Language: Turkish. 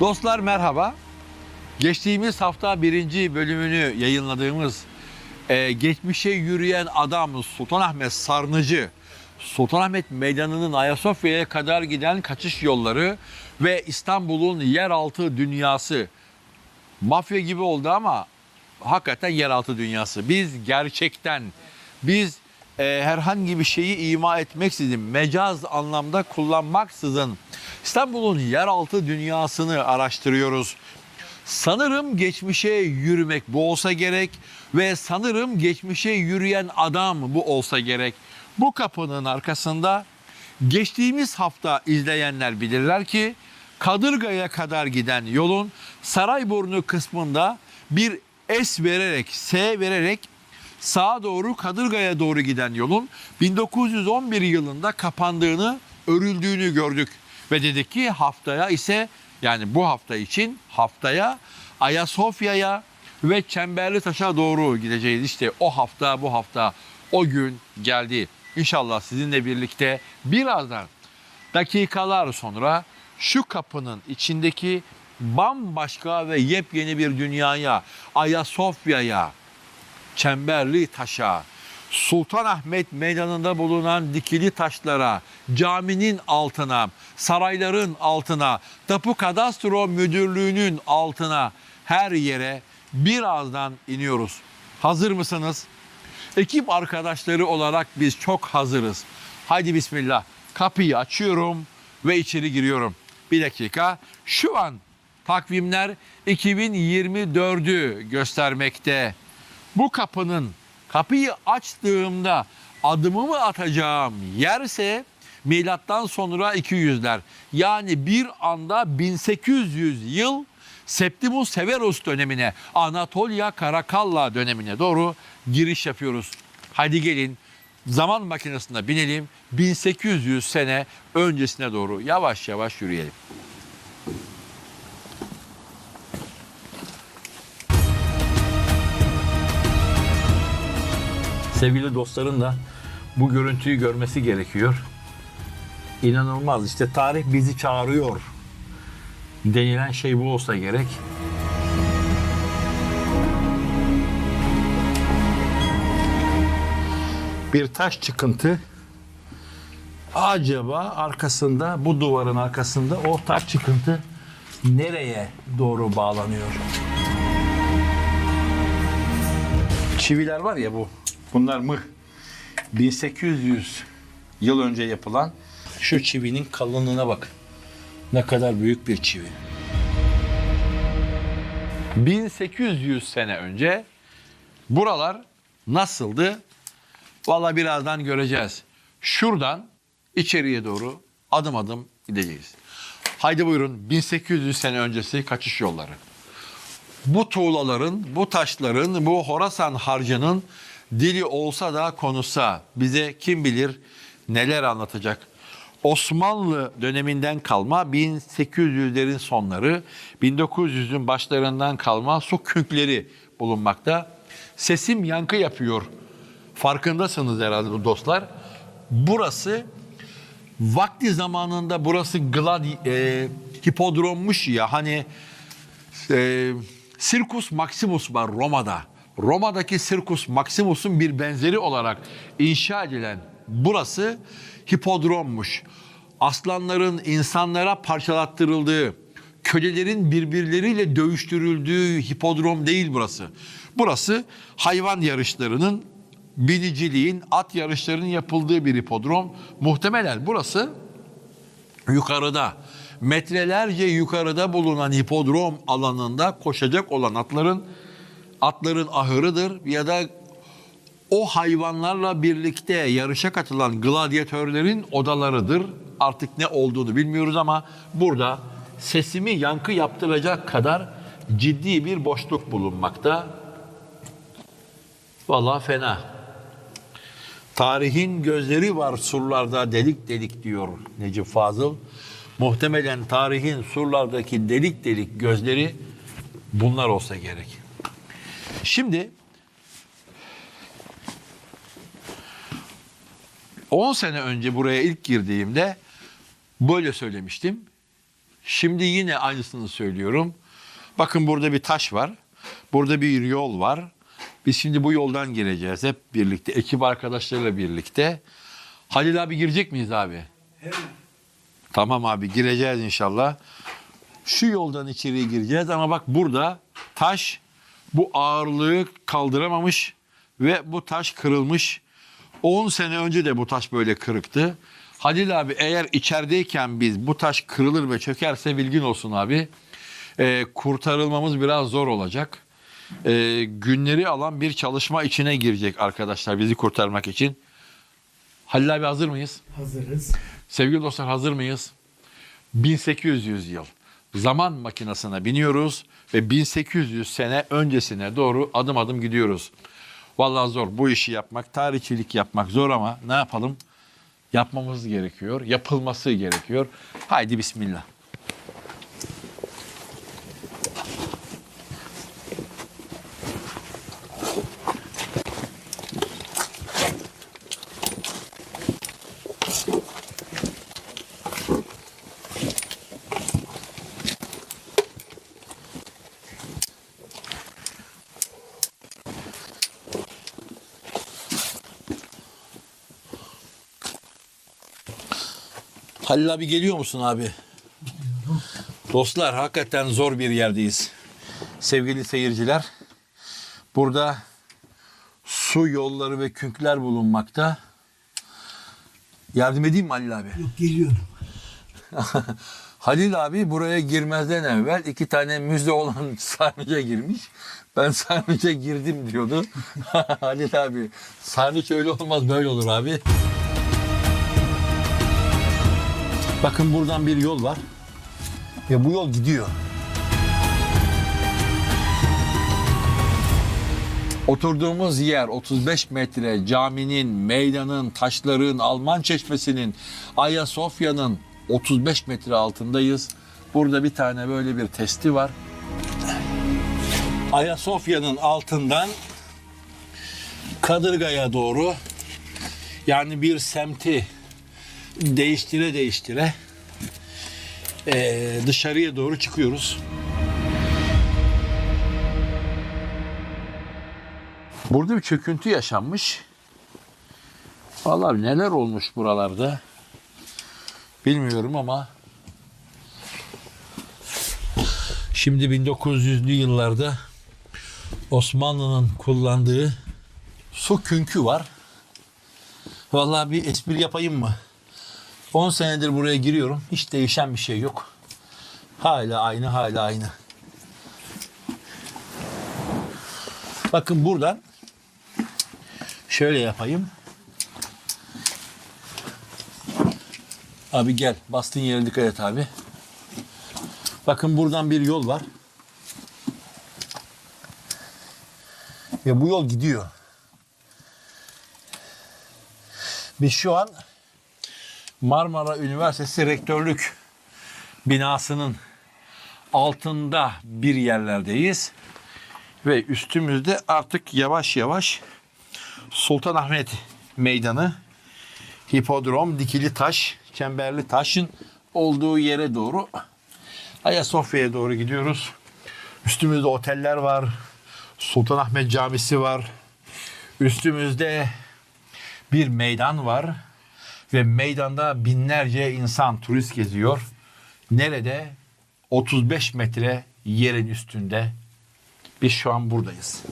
Dostlar merhaba. Geçtiğimiz hafta birinci bölümünü yayınladığımız e, geçmişe yürüyen adam Sultanahmet Sarnıcı, Sultanahmet Meydanı'nın Ayasofya'ya kadar giden kaçış yolları ve İstanbul'un yeraltı dünyası. Mafya gibi oldu ama hakikaten yeraltı dünyası. Biz gerçekten, biz e, herhangi bir şeyi ima etmeksizin, mecaz anlamda kullanmaksızın İstanbul'un yeraltı dünyasını araştırıyoruz. Sanırım geçmişe yürümek bu olsa gerek ve sanırım geçmişe yürüyen adam bu olsa gerek. Bu kapının arkasında geçtiğimiz hafta izleyenler bilirler ki Kadırga'ya kadar giden yolun Sarayburnu kısmında bir S vererek, S vererek sağa doğru Kadırga'ya doğru giden yolun 1911 yılında kapandığını, örüldüğünü gördük. Ve dedik ki haftaya ise yani bu hafta için haftaya Ayasofya'ya ve Çemberli Taş'a doğru gideceğiz. İşte o hafta bu hafta o gün geldi. İnşallah sizinle birlikte birazdan dakikalar sonra şu kapının içindeki bambaşka ve yepyeni bir dünyaya, Ayasofya'ya, Çemberli Taş'a, Sultanahmet Meydanı'nda bulunan dikili taşlara, caminin altına, sarayların altına, Tapu Kadastro Müdürlüğü'nün altına her yere birazdan iniyoruz. Hazır mısınız? Ekip arkadaşları olarak biz çok hazırız. Haydi bismillah. Kapıyı açıyorum ve içeri giriyorum. Bir dakika. Şu an takvimler 2024'ü göstermekte. Bu kapının kapıyı açtığımda adımımı atacağım yerse milattan sonra 200'ler. Yani bir anda 1800 yıl Septimus Severus dönemine, Anatolia Karakalla dönemine doğru giriş yapıyoruz. Hadi gelin zaman makinesine binelim. 1800 sene öncesine doğru yavaş yavaş yürüyelim. Sevgili dostların da bu görüntüyü görmesi gerekiyor. İnanılmaz işte tarih bizi çağırıyor. Denilen şey bu olsa gerek. Bir taş çıkıntı acaba arkasında bu duvarın arkasında o taş çıkıntı nereye doğru bağlanıyor? Çiviler var ya bu. Bunlar mıh. 1800 yıl önce yapılan şu çivinin kalınlığına bak. Ne kadar büyük bir çivi. 1800 sene önce buralar nasıldı? Valla birazdan göreceğiz. Şuradan içeriye doğru adım adım gideceğiz. Haydi buyurun 1800 sene öncesi kaçış yolları. Bu tuğlaların, bu taşların, bu Horasan harcının dili olsa da konuşsa bize kim bilir neler anlatacak. Osmanlı döneminden kalma 1800'lerin sonları, 1900'ün başlarından kalma su künkleri bulunmakta. Sesim yankı yapıyor. Farkındasınız herhalde dostlar. Burası vakti zamanında burası gladi, e, hipodrommuş ya hani e, Circus Maximus var Roma'da. Roma'daki Circus Maximus'un bir benzeri olarak inşa edilen burası hipodrommuş. Aslanların insanlara parçalattırıldığı, kölelerin birbirleriyle dövüştürüldüğü hipodrom değil burası. Burası hayvan yarışlarının, biniciliğin, at yarışlarının yapıldığı bir hipodrom. Muhtemelen burası yukarıda metrelerce yukarıda bulunan hipodrom alanında koşacak olan atların atların ahırıdır ya da o hayvanlarla birlikte yarışa katılan gladyatörlerin odalarıdır. Artık ne olduğunu bilmiyoruz ama burada sesimi yankı yaptıracak kadar ciddi bir boşluk bulunmakta. Vallahi fena. Tarihin gözleri var surlarda delik delik diyor Necip Fazıl. Muhtemelen tarihin surlardaki delik delik gözleri bunlar olsa gerek. Şimdi 10 sene önce buraya ilk girdiğimde böyle söylemiştim. Şimdi yine aynısını söylüyorum. Bakın burada bir taş var. Burada bir yol var. Biz şimdi bu yoldan gireceğiz hep birlikte. Ekip arkadaşlarıyla birlikte. Halil abi girecek miyiz abi? Tamam abi gireceğiz inşallah. Şu yoldan içeriye gireceğiz ama bak burada taş bu ağırlığı kaldıramamış ve bu taş kırılmış. 10 sene önce de bu taş böyle kırıktı. Halil abi eğer içerideyken biz bu taş kırılır ve çökerse bilgin olsun abi. Ee, kurtarılmamız biraz zor olacak. Ee, günleri alan bir çalışma içine girecek arkadaşlar bizi kurtarmak için. Halil abi hazır mıyız? Hazırız. Sevgili dostlar hazır mıyız? 1800 yıl zaman makinesine biniyoruz ve 1800 sene öncesine doğru adım adım gidiyoruz. Vallahi zor bu işi yapmak, tarihçilik yapmak zor ama ne yapalım? Yapmamız gerekiyor, yapılması gerekiyor. Haydi bismillah. Halil abi geliyor musun abi? Dostlar hakikaten zor bir yerdeyiz. Sevgili seyirciler, burada su yolları ve künkler bulunmakta. Yardım edeyim mi Halil abi? Yok geliyorum. Halil abi buraya girmezden evvel iki tane müze olan sarnıca girmiş. Ben sarnıca girdim diyordu. Halil abi sarnıç öyle olmaz böyle olur abi. Bakın buradan bir yol var. Ve bu yol gidiyor. Oturduğumuz yer 35 metre caminin, meydanın, taşların, Alman çeşmesinin, Ayasofya'nın 35 metre altındayız. Burada bir tane böyle bir testi var. Ayasofya'nın altından Kadırga'ya doğru yani bir semti değiştire değiştire eee, dışarıya doğru çıkıyoruz. Burada bir çöküntü yaşanmış. Vallahi neler olmuş buralarda bilmiyorum ama şimdi 1900'lü yıllarda Osmanlı'nın kullandığı su künkü var. Vallahi bir espri yapayım mı? 10 senedir buraya giriyorum. Hiç değişen bir şey yok. Hala aynı, hala aynı. Bakın buradan şöyle yapayım. Abi gel. Bastığın yere dikkat et abi. Bakın buradan bir yol var. Ve bu yol gidiyor. Biz şu an Marmara Üniversitesi Rektörlük binasının altında bir yerlerdeyiz. Ve üstümüzde artık yavaş yavaş Sultanahmet Meydanı, Hipodrom, Dikili Taş, Çemberli Taş'ın olduğu yere doğru Ayasofya'ya doğru gidiyoruz. Üstümüzde oteller var. Sultanahmet Camisi var. Üstümüzde bir meydan var ve meydanda binlerce insan turist geziyor. Nerede? 35 metre yerin üstünde. Biz şu an buradayız.